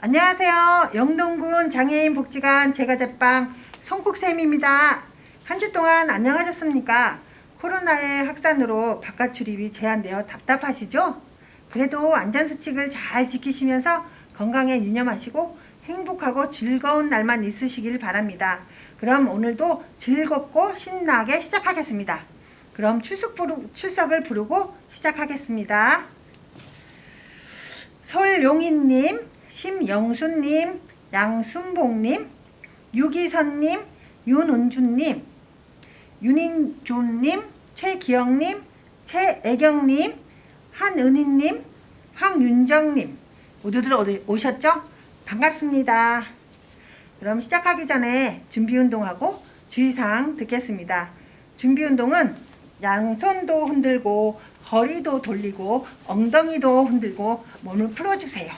안녕하세요. 영동군 장애인 복지관 제과제빵 송국쌤입니다. 한 주 동안 안녕하셨습니까? 코로나의 확산으로 바깥 출입이 제한되어 답답하시죠? 그래도 안전수칙을 잘 지키시면서 건강에 유념하시고 행복하고 즐거운 날만 있으시길 바랍니다. 그럼 오늘도 즐겁고 신나게 시작하겠습니다. 그럼 출석 부르, 출석을 부르고 시작하겠습니다. 설용인님, 심영순님, 양순봉님, 유기선님, 윤은주님, 윤인조님, 최기영님, 최애경님, 한은희님, 황윤정님 모두들 오셨죠? 반갑습니다. 그럼 시작하기 전에 준비 운동하고 주의사항 듣겠습니다. 준비 운동은 양손도 흔들고 허리도 돌리고 엉덩이도 흔들고 몸을 풀어주세요.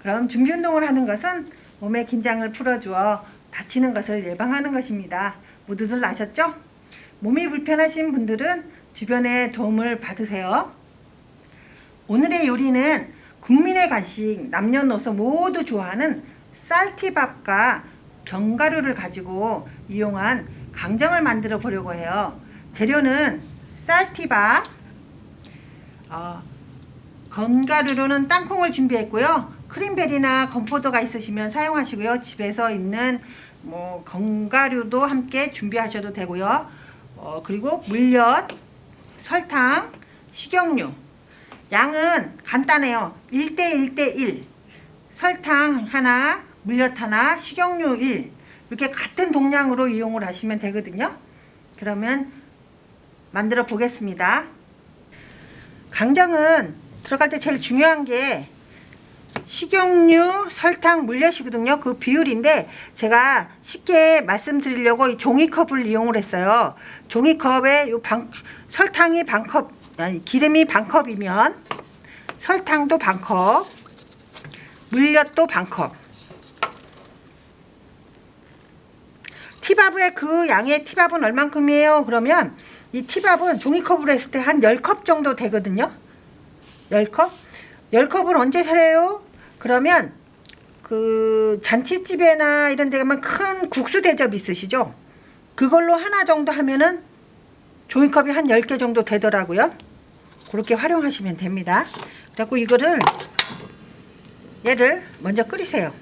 그럼 준비 운동을 하는 것은 몸의 긴장을 풀어주어 다치는 것을 예방하는 것입니다. 모두들 아셨죠? 몸이 불편하신 분들은 주변의 도움을 받으세요. 오늘의 요리는 국민의 간식 남녀노소 모두 좋아하는 쌀티밥과 견과류를 가지고 이용한 강정을 만들어 보려고 해요. 재료는 쌀티밥, 어, 견과류로는 땅콩을 준비했고요. 크림베리나 건포도가 있으시면 사용하시고요. 집에서 있는 뭐 견과류도 함께 준비하셔도 되고요. 어, 그리고 물엿, 설탕, 식용유. 양은 간단해요. 1대 1대 1. 설탕 하나, 물엿 하나, 식용유 1. 이렇게 같은 동량으로 이용을 하시면 되거든요. 그러면 만들어 보겠습니다. 강정은 들어갈 때 제일 중요한 게 식용유, 설탕, 물엿이거든요. 그 비율인데 제가 쉽게 말씀드리려고 이 종이컵을 이용을 했어요. 종이컵에 요 반, 설탕이 반 컵, 아니 기름이 반 컵이면 설탕도 반 컵, 물엿도 반 컵. 티밥의 그 양의 티밥은 얼만큼이에요? 그러면 이 티밥은 종이컵으로 했을 때 한 10컵 정도 되거든요. 10컵? 10컵을 언제 사래요? 그러면 그 잔치집에나 이런 데 가면 큰 국수 대접 있으시죠? 그걸로 하나 정도 하면은 종이컵이 한 10개 정도 되더라고요. 그렇게 활용하시면 됩니다. 그래갖고 이거를 얘를 먼저 끓이세요.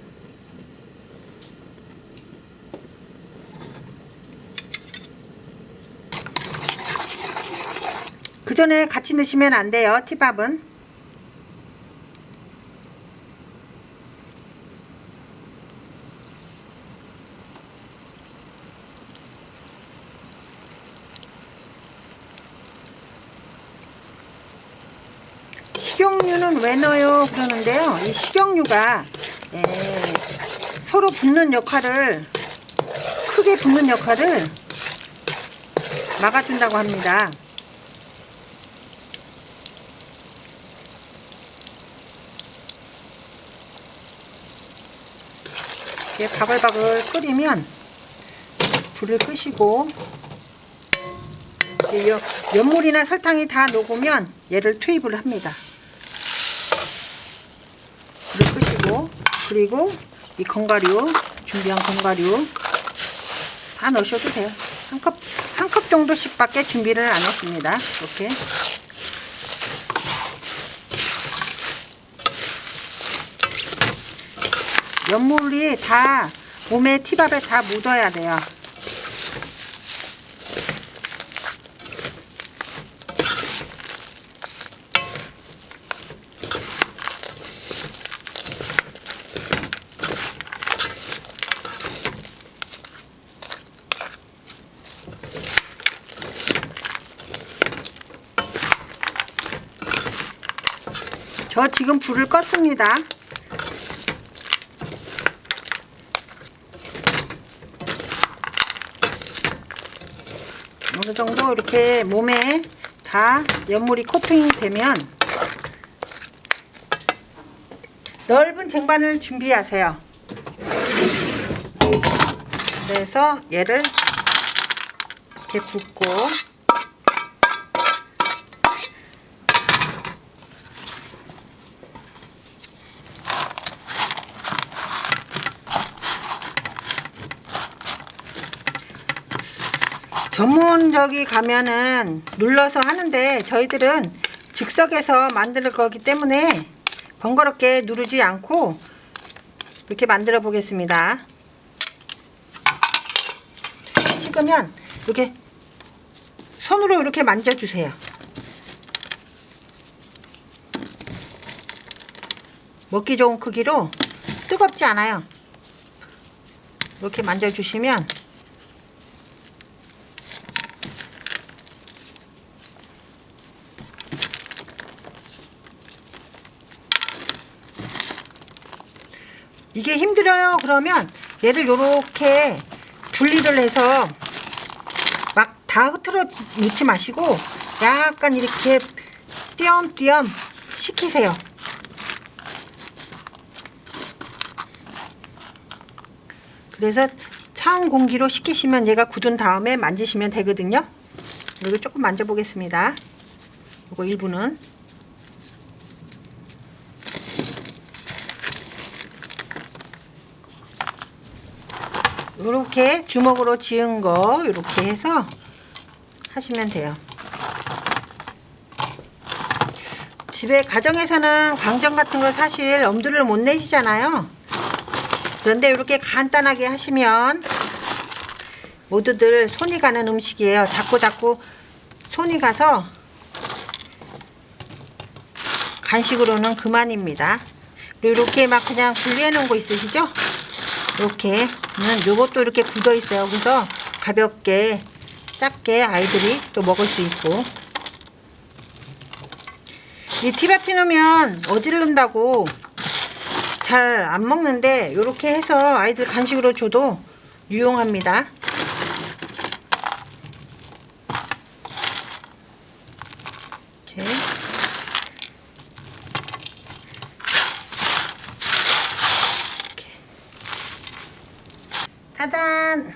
그 전에 같이 넣으시면 안 돼요. 티밥은. 식용유는 왜 넣어요? 그러는데요. 이 식용유가 예, 서로 붙는 역할을 크게 붙는 역할을 막아준다고 합니다. 이렇게 바글바글 끓이면 불을 끄시고 연물이나 설탕이 다 녹으면 얘를 투입을 합니다. 불을 끄시고 그리고 이 건가류 준비한 건가류 다 넣으셔도 돼요. 한 컵 한 컵 정도씩밖에 준비를 안 했습니다. 이렇게 연물이 다 몸에 티밥에 다 묻어야 돼요. 저 지금 불을 껐습니다. 어느 정도 이렇게 몸에 다 연물이 코팅이 되면 넓은 쟁반을 준비하세요. 그래서 얘를 이렇게 붓고 전문적이 가면은 눌러서 하는데 저희들은 즉석에서 만들 거기 때문에 번거롭게 누르지 않고 이렇게 만들어 보겠습니다. 식으면 이렇게 손으로 이렇게 만져주세요. 먹기 좋은 크기로 뜨겁지 않아요. 이렇게 만져주시면 이게 힘들어요. 그러면 얘를 요렇게 분리를 해서 막 다 흐트러 놓지 마시고 약간 이렇게 띄엄띄엄 식히세요. 그래서 차온 공기로 식히시면 얘가 굳은 다음에 만지시면 되거든요. 여기 조금 만져보겠습니다. 이거 일부는 이렇게 주먹으로 지은 거 이렇게 해서 하시면 돼요. 집에 가정에서는 광정 같은 거 사실 엄두를 못 내시잖아요. 그런데 이렇게 간단하게 하시면 모두들 손이 가는 음식이에요. 자꾸 자꾸 손이 가서 간식으로는 그만입니다. 이렇게 막 그냥 분리해 놓은 거 있으시죠? 이렇게는 요것도 이렇게 굳어 있어요. 그래서 가볍게 작게 아이들이 또 먹을 수 있고 이 티바티 넣으면 어질른다고 잘 안 먹는데 이렇게 해서 아이들 간식으로 줘도 유용합니다. 이렇게 짜잔!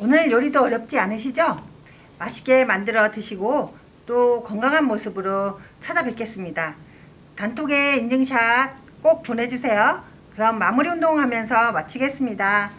오늘 요리도 어렵지 않으시죠? 맛있게 만들어 드시고 또 건강한 모습으로 찾아뵙겠습니다. 단톡에 인증샷 꼭 보내주세요. 그럼 마무리 운동하면서 마치겠습니다.